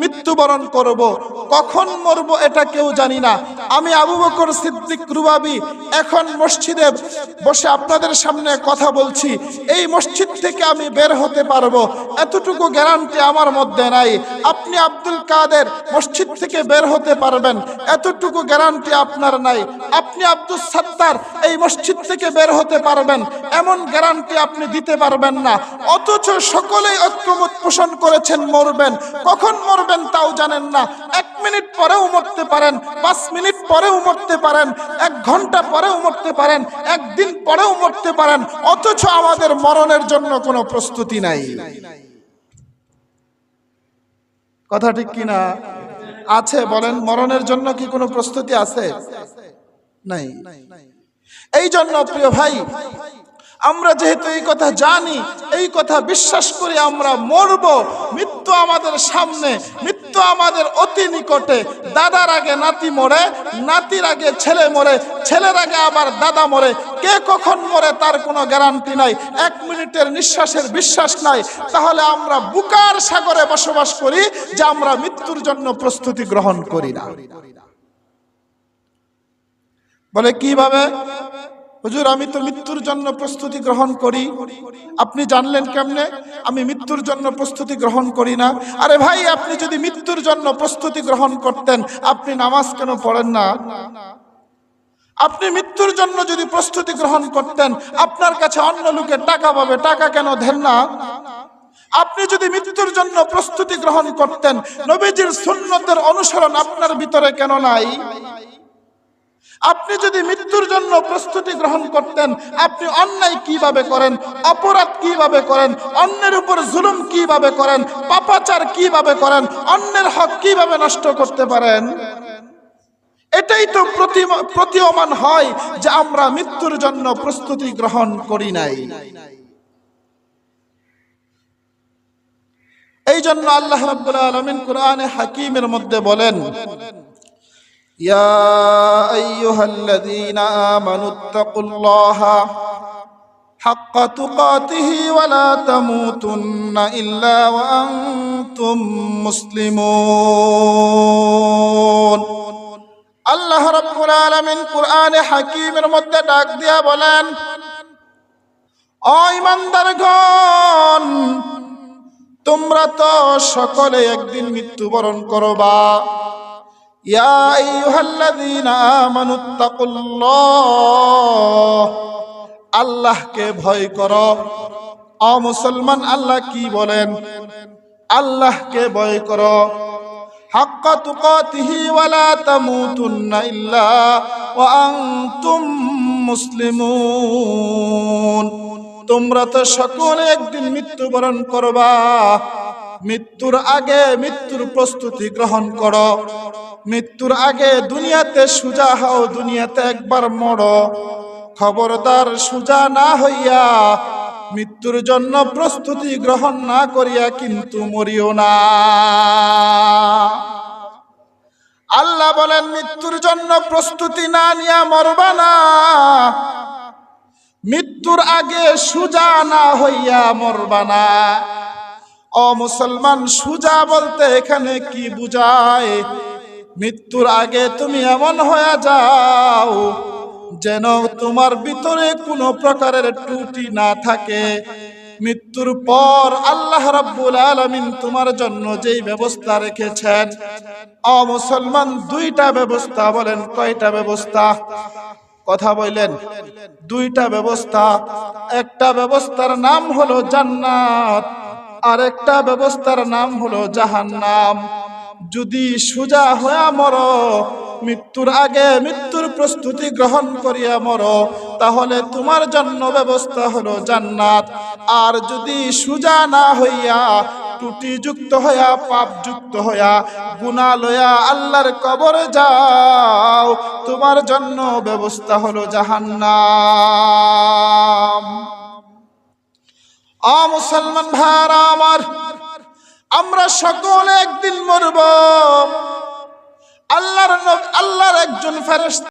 মৃত্যুবরণ করব। কখন মরব এটা কেউ জানি না। আমি আবু বকর সিদ্দিক রুবাবি এখন মসজিদে বসে আপনাদের সামনে কথা বলছি। এই মসজিদ থেকে আমি বের হতে পারব। এতটুকু গ্যারান্টি আমার মধ্যে নাই। আপনি আব্দুল কাদের মসজিদ থেকে বের হতে পারবেন। এতটুকু গ্যারান্টি আপনার নাই। আপনি আব্দুল সাত্তার এই মসজিদ থেকে বের হতে পারবেন। এমন গ্যারান্টি আপনি দিতে পারবেন না। অথচ সকলেই ঐক্যমত পোষণ করেছেন মরবেন। কখন মরবেন তাও জানেন না। এক মিনিট পরেও মরতে পারেন, পাঁচ মিনিট পরেও মরতে পারেন, এক ঘণ্টা পরেও মরতে পারেন, একদিন পরেও মরতে পারেন, অথচ আমাদের মরণের জন্য কোনো প্রস্তুতি নাই। কথা ঠিক কিনা আছে, বলেন, মরণের জন্য কি কোনো প্রস্তুতি আছে? নাই। এই জন্য, প্রিয় ভাই, আমরা যেহেতু এই কথা জানি এই কথা বিশ্বাস করি আমরা মরব। মৃত্যু আমাদের সামনে, মৃত্যু আমাদের অতি নিকটে। দাদার আগে নাতি মরে, নাতির আগে ছেলে মরে, ছেলের আগে আবার দাদা মরে। কে কখন মরে তার কোনো গ্যারান্টি নাই। এক মিনিটের নিঃশ্বাসের বিশ্বাস নাই। তাহলে আমরা বুকার সাগরে বসবাস করি যে আমরা মৃত্যুর জন্য প্রস্তুতি গ্রহণ করি না। বলে কীভাবে? হুজুর, আমি তো মৃত্যুর জন্য প্রস্তুতি গ্রহণ করি। আপনি জানলেন কেমনে? আমি মৃত্যুর জন্য প্রস্তুতি গ্রহণ করি না। আরে ভাই, আপনি যদি মৃত্যুর জন্য প্রস্তুতি গ্রহণ করতেন, আপনি নামাজ কেন পড়েন না? আপনি মৃত্যুর জন্য যদি প্রস্তুতি গ্রহণ করতেন, আপনার কাছে অন্য লোকে টাকা পাবে, টাকা কেন দেন না? আপনি যদি মৃত্যুর জন্য প্রস্তুতি গ্রহণ করতেন, নবীজির সুন্নতের অনুসরণ আপনার ভিতরে কেন নাই? আপনি যদি মৃত্যুর জন্য প্রস্তুতি গ্রহণ করতেন, আপনি অন্যায় কীভাবে করেন, অপরাধ কীভাবে করেন, অন্যের উপর জুলুম কীভাবে করেন, পাপাচার কীভাবে করেন, অন্যের হক কীভাবে নষ্ট করতে পারেন? এটাই তো প্রতি- প্রতীয়মান হয় যে আমরা মৃত্যুর জন্য প্রস্তুতি গ্রহণ করি নাই। এই জন্য আল্লাহ রাব্বুল আলামিন কোরআনে হাকিমের মধ্যে বলেন يا أيها الذين آمنوا اتقوا الله حق تقاته ولا تموتن إلا وأنتم مسلمون আল্লাহ রব্বুল আলামিন কোরআনে হাকিমের মধ্যে ডাক দিয়া বলেন ও ইমানদারগণ তোমরা তো সকলে একদিন মৃত্যুবরণ করবা ইয়া আইয়ুহাল্লাযীনা আমানুত্তাকুল্লাহ আল্লাহকে ভয় করো। অ মুসলমান, আল্লাহ কি বলেন? আল্লাহকে ভয় করো। তুকাতিহি ওয়ালা তামুতুন্না ইল্লা ওয়া আনতুম মুসলিমুন। তোমরা তো সকলে একদিন মৃত্যুবরণ করবা। মৃত্যুর আগে মৃত্যুর প্রস্তুতি গ্রহণ করো। মৃত্যুর আগে দুনিয়াতে সুজা হও, দুনিয়াতে একবার মরো। খবরদার সুজা না হইয়া মৃত্যুর জন্য প্রস্তুতি গ্রহণ না করিয়া কিন্তু মরিও না। আল্লাহ বলেন, মৃত্যুর জন্য প্রস্তুতি না নিয়া মরবা না। মৃত্যুর আগে সুজা না হইয়া মরবা না। ও মুসলমান, সুজা বলতে এখানে কি বুঝায়? মৃত্যুর আগে তুমি এমন হয়ে যাও যেন তোমার ভিতরে কোনো প্রকারের ত্রুটি না থাকে। মৃত্যুর পর আল্লাহ রাব্বুল আলামিন তোমার জন্য যেই ব্যবস্থা রেখেছেন, অ মুসলমান দুইটা ব্যবস্থা বলেন, কয়টা ব্যবস্থা? কথা বললেন, দুইটা ব্যবস্থা। একটা ব্যবস্থার নাম হলো জান্নাত আর একটা ব্যবস্থার নাম হলো জাহান্নাম। যদি সুজা হয়ে মর, মৃত্যুর আগে মৃত্যুর প্রস্তুতি গ্রহণ করিয়া মর, তাহলে তোমার জন্য ব্যবস্থা হলো জান্নাত। আর যদি সুজা না হইয়া ত্রুটি যুক্ত হইয়া পাপ যুক্ত হইয়া, গুণা লইয়া আল্লাহর কবরে যাও, তোমার জন্য ব্যবস্থা হলো জাহান্নাম। আ মুসলমান ভাইরা আমার আমরা সকলে একদিন মরব। আল্লাহর আল্লাহর একজন ফেরেশতা